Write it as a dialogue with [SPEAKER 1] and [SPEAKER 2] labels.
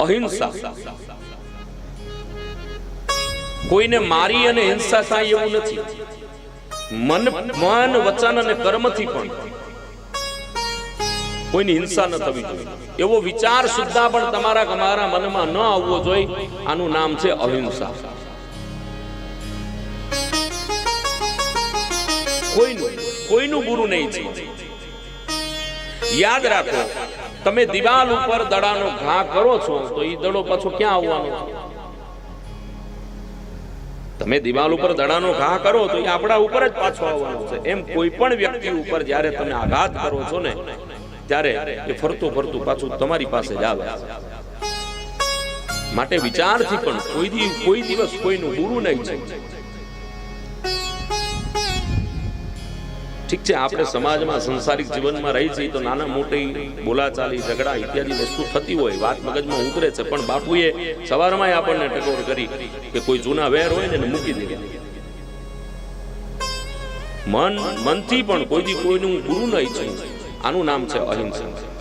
[SPEAKER 1] અહિંસા. કોઈને મારી અને હિંસા થાય એવું નથી. મન મન, વચન અને કર્મથી પણ કોઈની હિંસા ન થવી જોઈએ. એવો વિચાર સુદ્ધા પણ તમારા તમારા મનમાં ન આવવો જોઈએ. આનું નામ છે અહિંસા. કોઈનું કોઈનું ગુરુ નહીં છે. યાદ રાખો, તમે દિવાલ ઉપર દડાનો ઘા કરો છો, તો એ દડો પાછો ક્યાં આવવાનો તમે દિવાલ ઉપર દડાનો ઘા કરો તો એ આપણા ઉપર જ પાછો આવવાનો છે. એમ કોઈ પણ વ્યક્તિ ઉપર જ્યારે તમે આઘાત કરો છો ને, ત્યારે એ ફરતું ફરતું પાછું તમારી પાસે જ આવે. માટે વિચારથી પણ કોઈ કોઈ દિવસ કોઈનું બુરું નહીં છે ઠીક છે આપણે સમાજમાં સંસારિક જીવનમાં રહી છીએ તો નાના મોટી બોલાચાલી ઝઘડા ઇત્યાદિ વસ્તુ થતી હોય વાત મગજમાં ઉતરે છે. પણ બાપુએ સવારમાં આપણને ટકોર કરી કે કોઈ જૂના વેર હોય ને મૂકી દે. મન મનથી પણ કોઈ કોઈનું ગુરુ નહીં છે. આનું નામ છે અહિંસા.